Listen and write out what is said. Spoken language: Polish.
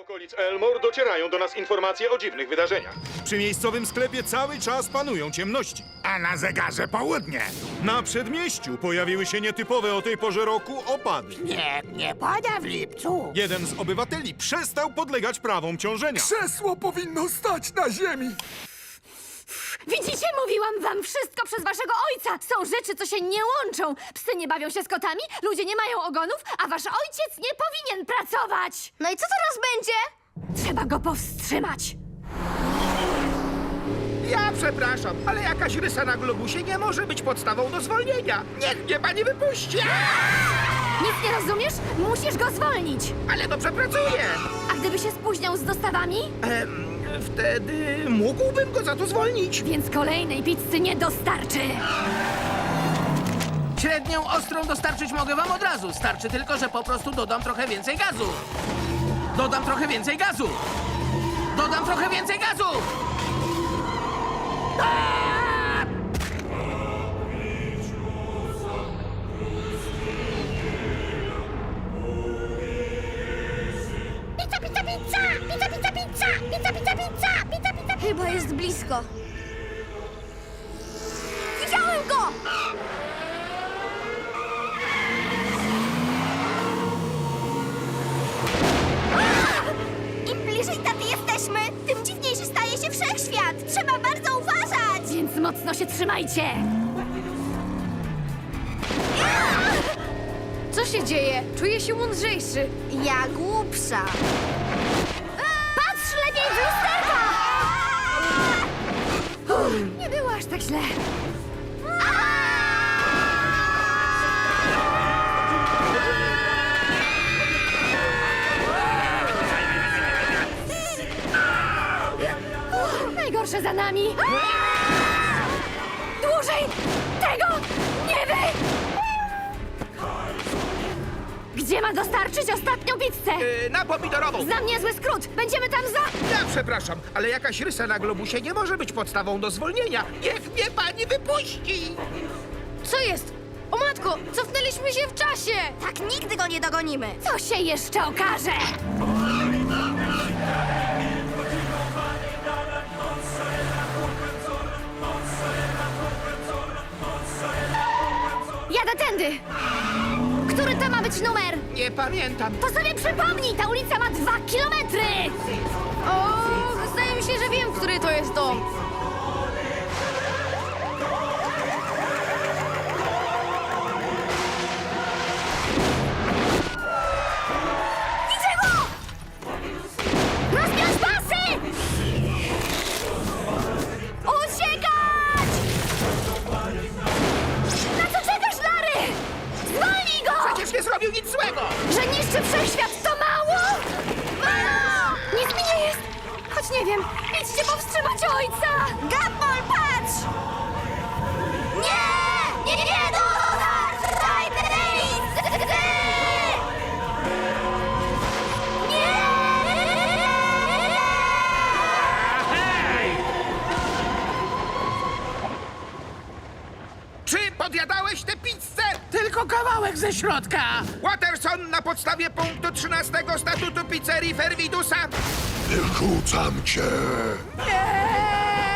okolic Elmore docierają do nas informacje o dziwnych wydarzeniach. Przy miejscowym sklepie cały czas panują ciemności. A na zegarze południe. Na przedmieściu pojawiły się nietypowe o tej porze roku opady. Nie, nie pada w lipcu. Jeden z obywateli przestał podlegać prawom ciążenia. Krzesło powinno stać na ziemi. Widzicie, mówiłam wam wszystko przez waszego ojca! Są rzeczy, co się nie łączą! Psy nie bawią się z kotami, ludzie nie mają ogonów, a wasz ojciec nie powinien pracować! No i co teraz będzie? Trzeba go powstrzymać! Ja przepraszam, ale jakaś rysa na globusie nie może być podstawą do zwolnienia. Niech mnie pani wypuści! Nic nie rozumiesz? Musisz go zwolnić! Ale dobrze pracuję! A gdyby się spóźniał z dostawami? Em, wtedy mógłbym go za to zwolnić. Więc kolejnej pizzy nie dostarczy! Średnią ostrą dostarczyć mogę wam od razu. Starczy tylko, że po prostu dodam trochę więcej gazu. Dodam trochę więcej gazu. Dodam trochę więcej gazu. Pizza, Chyba jest blisko. Widziałem go! Im bliżej taty jesteśmy, tym dziwniejszy staje się wszechświat. Trzeba bardzo uważać! Więc mocno się trzymajcie! Co się dzieje? Czuję się mądrzejszy. Ja głupsza. Aż tak źle. Najgorsze za nami. Dostarczyć ostatnią pizzę? E, na pomidorową. Znam niezły skrót. Będziemy tam za... Ja przepraszam, ale jakaś rysa na globusie nie może być podstawą do zwolnienia. Niech mnie pani wypuści! Co jest? O matko, cofnęliśmy się w czasie! Tak nigdy go nie dogonimy. Co się jeszcze okaże? Jadę tędy! Który to ma być numer? Nie pamiętam. To sobie przypomnij, ta ulica ma dwa kilometry! O, zdaje mi się, że wiem, który to jest dom. Powstrzymać ojca! Gapol, patrz! Nie! Nie, nie, nie! No! Daj Davis! Czy podjadałeś tę pizzę? Tylko kawałek ze środka. Watterson na podstawie punktu 13 statutu pizzerii Fervidusa Wyrzucam cię. Nie!